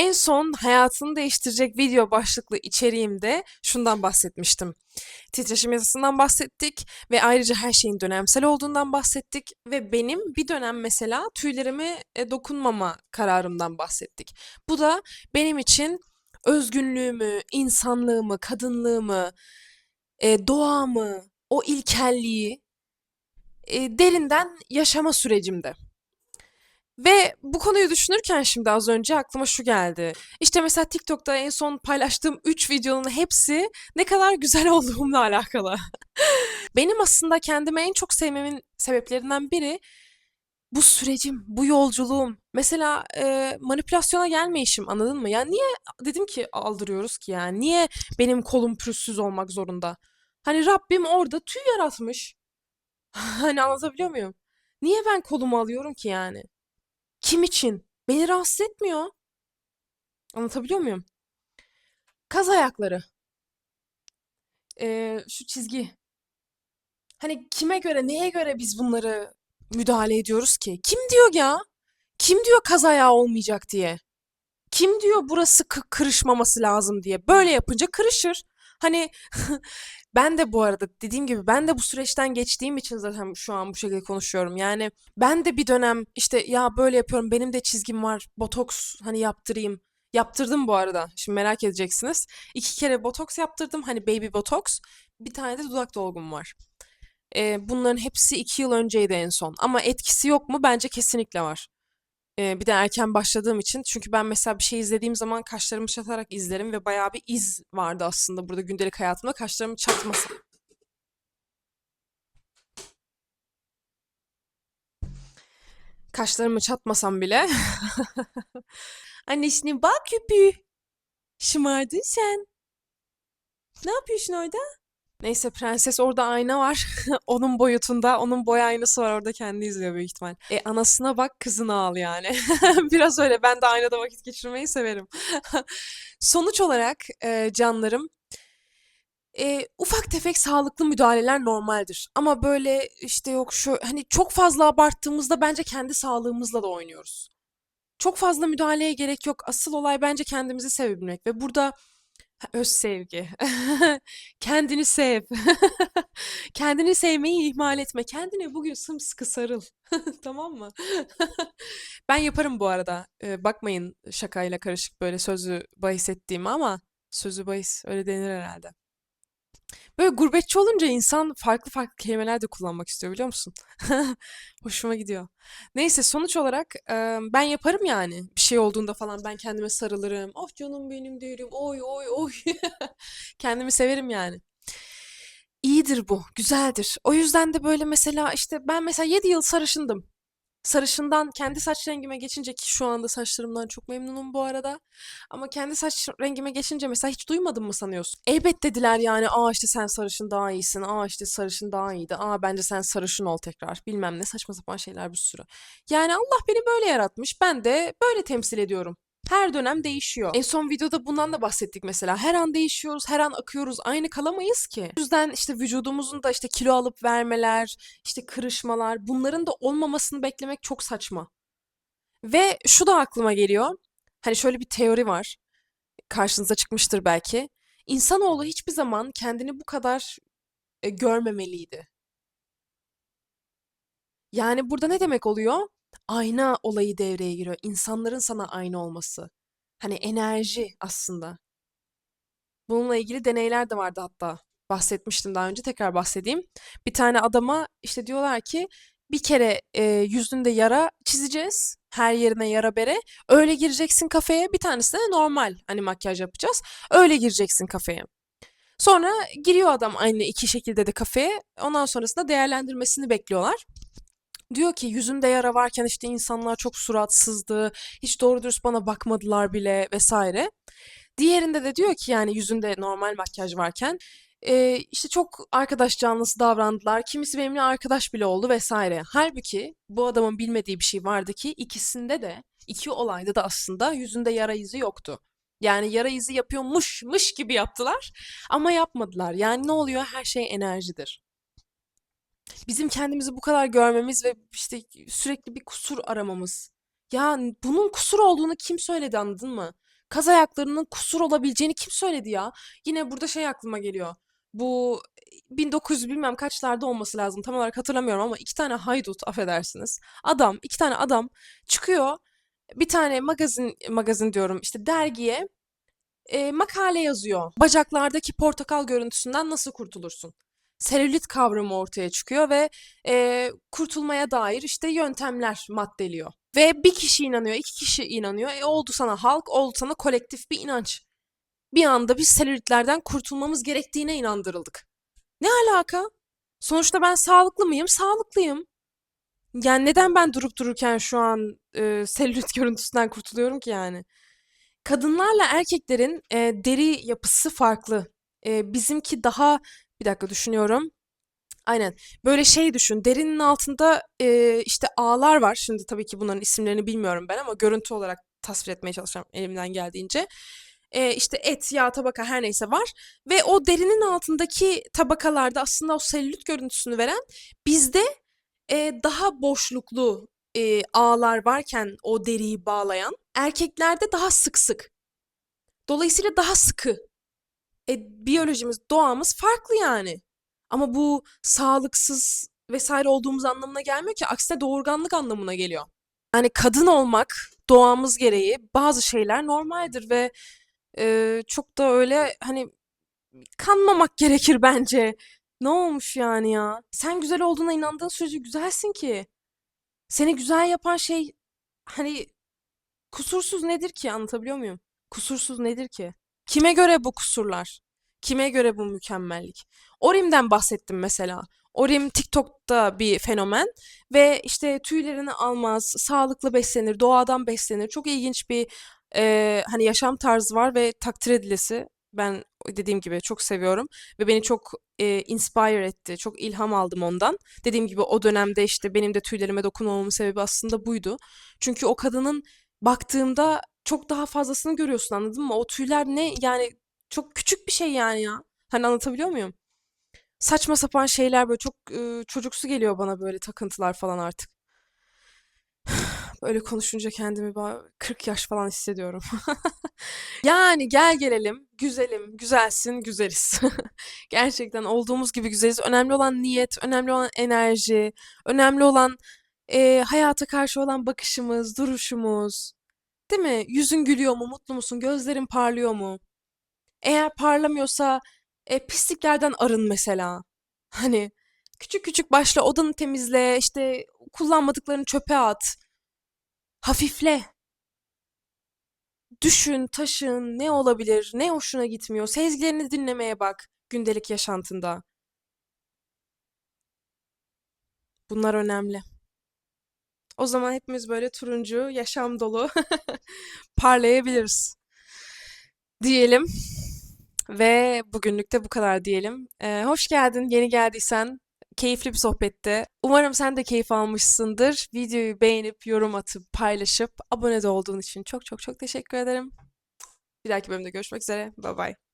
En son hayatını değiştirecek video başlıklı içeriğimde şundan bahsetmiştim. Titreşim yasasından bahsettik ve ayrıca her şeyin dönemsel olduğundan bahsettik ve benim bir dönem mesela tüylerime e, dokunmama kararımdan bahsettik. Bu da benim için özgünlüğümü, insanlığımı, kadınlığımı, e, doğamı, o ilkelliği e, derinden yaşama sürecimde. Ve bu konuyu düşünürken şimdi az önce aklıma şu geldi. İşte mesela TikTok'ta en son paylaştığım 3 videonun hepsi ne kadar güzel olduğumla alakalı. Benim aslında kendimi en çok sevmemin sebeplerinden biri bu sürecim, bu yolculuğum. Mesela e, manipülasyona gelmeyişim anladın mı? Ya niye dedim ki aldırıyoruz ki yani? Niye benim kolum pürüzsüz olmak zorunda? Hani Rabbim orada tüy yaratmış. Hani anlatabiliyor muyum? Niye ben kolumu alıyorum ki yani? Kim için? Beni rahatsız etmiyor. Anlatabiliyor muyum? Kaz ayakları. Ee, şu çizgi. Hani kime göre, neye göre biz bunları müdahale ediyoruz ki? Kim diyor ya? Kim diyor kaz ayağı olmayacak diye? Kim diyor burası kı- kırışmaması lazım diye? Böyle yapınca kırışır. Hani ben de bu arada dediğim gibi ben de bu süreçten geçtiğim için zaten şu an bu şekilde konuşuyorum. Yani ben de bir dönem işte ya böyle yapıyorum benim de çizgim var botoks hani yaptırayım. Yaptırdım bu arada. Şimdi merak edeceksiniz. İki kere botoks yaptırdım. Hani baby botoks. Bir tane de dudak dolgum var. Ee, bunların hepsi iki yıl önceydi en son. Ama etkisi yok mu? Bence kesinlikle var. Ee, bir de erken başladığım için. Çünkü ben mesela bir şey izlediğim zaman kaşlarımı çatarak izlerim ve bayağı bir iz vardı aslında burada gündelik hayatımda. Kaşlarımı çatmasam. Kaşlarımı çatmasam bile. Annesinin bak küpü. Şımardın sen. Ne yapıyorsun orada? Neyse prenses orada ayna var. Onun boyutunda. Onun boy aynası var orada kendi izliyor büyük ihtimal. E anasına bak kızına al yani. Biraz öyle. Ben de aynada vakit geçirmeyi severim. Sonuç olarak e, canlarım e, ufak tefek sağlıklı müdahaleler normaldir. Ama böyle işte yok şu hani çok fazla abarttığımızda bence kendi sağlığımızla da oynuyoruz. Çok fazla müdahaleye gerek yok. Asıl olay bence kendimizi sevebilmek ve burada Öz sevgi. Kendini sev. Kendini sevmeyi ihmal etme. Kendine bugün sımsıkı sarıl. Tamam mı? Ben yaparım bu arada. Ee, bakmayın şakayla karışık böyle sözü bahis ettiğimi ama sözü bahis öyle denir herhalde. Böyle gurbetçi olunca insan farklı farklı kelimeler de kullanmak istiyor biliyor musun? Hoşuma gidiyor. Neyse sonuç olarak e, ben yaparım yani. Bir şey olduğunda falan ben kendime sarılırım. Oh canım benim derim. Oy oy oy. Kendimi severim yani. İyidir bu, güzeldir. O yüzden de böyle mesela işte ben mesela 7 yıl sarışındım. Sarışından kendi saç rengime geçince ki şu anda saçlarımdan çok memnunum bu arada. Ama kendi saç rengime geçince mesela hiç duymadın mı sanıyorsun? Elbet dediler yani aa işte sen sarışın daha iyisin. Aa işte sarışın daha iyiydi. Aa bence sen sarışın ol tekrar. Bilmem ne saçma sapan şeyler bir sürü. Yani Allah beni böyle yaratmış. Ben de böyle temsil ediyorum. Her dönem değişiyor. En son videoda bundan da bahsettik mesela. Her an değişiyoruz, her an akıyoruz. Aynı kalamayız ki. O yüzden işte vücudumuzun da işte kilo alıp vermeler, işte kırışmalar, bunların da olmamasını beklemek çok saçma. Ve şu da aklıma geliyor. Hani şöyle bir teori var. Karşınıza çıkmıştır belki. İnsanoğlu hiçbir zaman kendini bu kadar e, görmemeliydi. Yani burada ne demek oluyor? Ayna olayı devreye giriyor. İnsanların sana ayna olması. Hani enerji aslında. Bununla ilgili deneyler de vardı hatta. Bahsetmiştim daha önce tekrar bahsedeyim. Bir tane adama işte diyorlar ki bir kere e, yüzünde yara çizeceğiz. Her yerine yara bere. Öyle gireceksin kafeye. Bir tanesine normal hani makyaj yapacağız. Öyle gireceksin kafeye. Sonra giriyor adam aynı iki şekilde de kafeye. Ondan sonrasında değerlendirmesini bekliyorlar. Diyor ki yüzümde yara varken işte insanlar çok suratsızdı. Hiç doğru dürüst bana bakmadılar bile vesaire. Diğerinde de diyor ki yani yüzünde normal makyaj varken e, işte çok arkadaş canlısı davrandılar. Kimisi benimle arkadaş bile oldu vesaire. Halbuki bu adamın bilmediği bir şey vardı ki ikisinde de iki olayda da aslında yüzünde yara izi yoktu. Yani yara izi yapıyormuşmuş gibi yaptılar ama yapmadılar. Yani ne oluyor? Her şey enerjidir. Bizim kendimizi bu kadar görmemiz ve işte sürekli bir kusur aramamız. Ya bunun kusur olduğunu kim söyledi anladın mı? Kaz ayaklarının kusur olabileceğini kim söyledi ya? Yine burada şey aklıma geliyor. Bu 1900 bilmem kaçlarda olması lazım. Tam olarak hatırlamıyorum ama iki tane haydut affedersiniz. Adam, iki tane adam çıkıyor. Bir tane magazin magazin diyorum işte dergiye e, makale yazıyor. Bacaklardaki portakal görüntüsünden nasıl kurtulursun? Selülit kavramı ortaya çıkıyor ve e, kurtulmaya dair işte yöntemler maddeliyor. Ve bir kişi inanıyor, iki kişi inanıyor. E oldu sana halk, oldu sana kolektif bir inanç. Bir anda biz selülitlerden kurtulmamız gerektiğine inandırıldık. Ne alaka? Sonuçta ben sağlıklı mıyım? Sağlıklıyım. Yani neden ben durup dururken şu an e, selülit görüntüsünden kurtuluyorum ki yani? Kadınlarla erkeklerin e, deri yapısı farklı. E, bizimki daha bir dakika düşünüyorum. Aynen. Böyle şey düşün. Derinin altında e, işte ağlar var. Şimdi tabii ki bunların isimlerini bilmiyorum ben ama görüntü olarak tasvir etmeye çalışacağım elimden geldiğince. E, işte et, yağ, tabaka her neyse var. Ve o derinin altındaki tabakalarda aslında o selülit görüntüsünü veren bizde e, daha boşluklu e, ağlar varken o deriyi bağlayan erkeklerde daha sık sık. Dolayısıyla daha sıkı. E, biyolojimiz, doğamız farklı yani. Ama bu sağlıksız vesaire olduğumuz anlamına gelmiyor ki. Aksine doğurganlık anlamına geliyor. Yani kadın olmak doğamız gereği bazı şeyler normaldir ve e, çok da öyle hani kanmamak gerekir bence. Ne olmuş yani ya? Sen güzel olduğuna inandığın sürece güzelsin ki. Seni güzel yapan şey hani kusursuz nedir ki anlatabiliyor muyum? Kusursuz nedir ki? Kime göre bu kusurlar? Kime göre bu mükemmellik? Orim'den bahsettim mesela. Orim TikTok'ta bir fenomen ve işte tüylerini almaz, sağlıklı beslenir, doğadan beslenir. Çok ilginç bir e, hani yaşam tarzı var ve takdir edilesi. Ben dediğim gibi çok seviyorum ve beni çok e, inspire etti. Çok ilham aldım ondan. Dediğim gibi o dönemde işte benim de tüylerime dokunmamamın sebebi aslında buydu. Çünkü o kadının baktığımda çok daha fazlasını görüyorsun anladın mı? O tüyler ne yani çok küçük bir şey yani ya. Hani anlatabiliyor muyum? Saçma sapan şeyler böyle çok e, çocuksu geliyor bana böyle takıntılar falan artık. Böyle konuşunca kendimi ba- 40 yaş falan hissediyorum. Yani gel gelelim, güzelim, güzelsin, güzeliz. Gerçekten olduğumuz gibi güzeliz. Önemli olan niyet, önemli olan enerji, önemli olan e, hayata karşı olan bakışımız, duruşumuz. Değil mi? Yüzün gülüyor mu, mutlu musun, gözlerin parlıyor mu? Eğer parlamıyorsa e, pisliklerden arın mesela. Hani küçük küçük başla odanı temizle, işte kullanmadıklarını çöpe at. Hafifle. Düşün, taşın, ne olabilir, ne hoşuna gitmiyor. Sezgilerini dinlemeye bak gündelik yaşantında. Bunlar önemli. O zaman hepimiz böyle turuncu, yaşam dolu parlayabiliriz diyelim. Ve bugünlük de bu kadar diyelim. Ee, hoş geldin, yeni geldiysen. Keyifli bir sohbetti. Umarım sen de keyif almışsındır. Videoyu beğenip, yorum atıp, paylaşıp, abone de olduğun için çok çok çok teşekkür ederim. Bir dahaki bölümde görüşmek üzere. Bye bye.